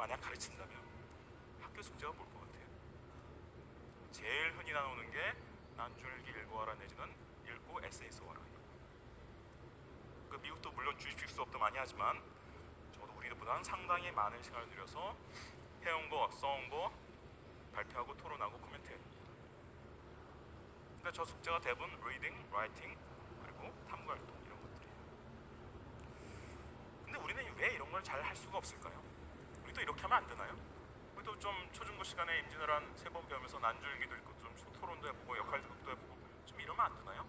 만약 가르친다면 학교 숙제가 뭘 것 같아요? 제일 흔히 나오는 게 난줄기 읽어와라 내지는 읽고 에세이 써와라. 그 미국도 물론 주입식 수업도 많이 하지만 적어도 우리보다는 상당히 많은 시간을 들여서 해온 거, 써온 거 발표하고 토론하고 코멘트해요. 그러니까 저 숙제가 대부분 reading, writing 그리고 탐구 활동 이런 것들이에요. 근데 우리는 왜 이런 걸 잘 할 수가 없을까요? 우리도 이렇게 하면 안 되나요? 우리도 좀 초중고 시간에 임진왜란 세 번 배우면서 난줄기도 읽고 좀 토론도 해보고 역할 극도 해보고 좀 이러면 안 되나요?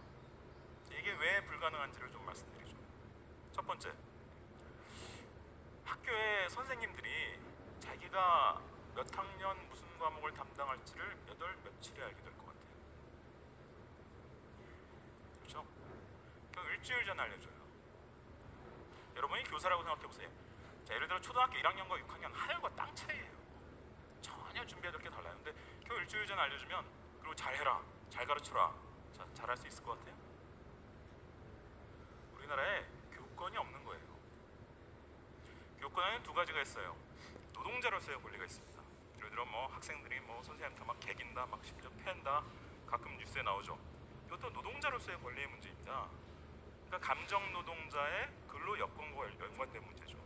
이게 왜 불가능한지를 좀 말씀드리죠. 첫 번째, 학교의 선생님들이 자기가 몇 학년 무슨 과목을 담당할지를 몇월 며칠에 알게 될 것 같아요. 그렇죠? 그 일주일 전에 알려줘요. 여러분이 교사라고 생각해 보세요. 자, 예를 들어 초등학교 1학년과 6학년 하늘과 땅 차이예요. 전혀 준비해야 될 게 달라요. 근데 그 일주일 전에 알려주면 그리고 잘해라, 잘 가르쳐라, 자, 잘할 수 있을 것 같아요. 우리나라에 교권이 없는 거예요. 교권에는 두 가지가 있어요. 노동자로서의 권리가 있습니다. 예를 들어 뭐 학생들이 뭐 선생님한테 막 개긴다, 막 심지어 팬다, 가끔 뉴스에 나오죠. 이것도 노동자로서의 권리의 문제입니다. 그러니까 감정 노동자의 근로 여건과 연관된 문제죠.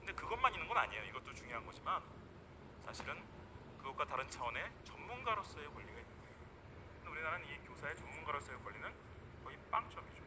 근데 그것만 있는 건 아니에요. 이것도 중요한 거지만 사실은 그것과 다른 차원의 전문가로서의 권리가 있는 거예요. 우리나라는 이 교사의 전문가로서의 권리는 거의 빵점이죠.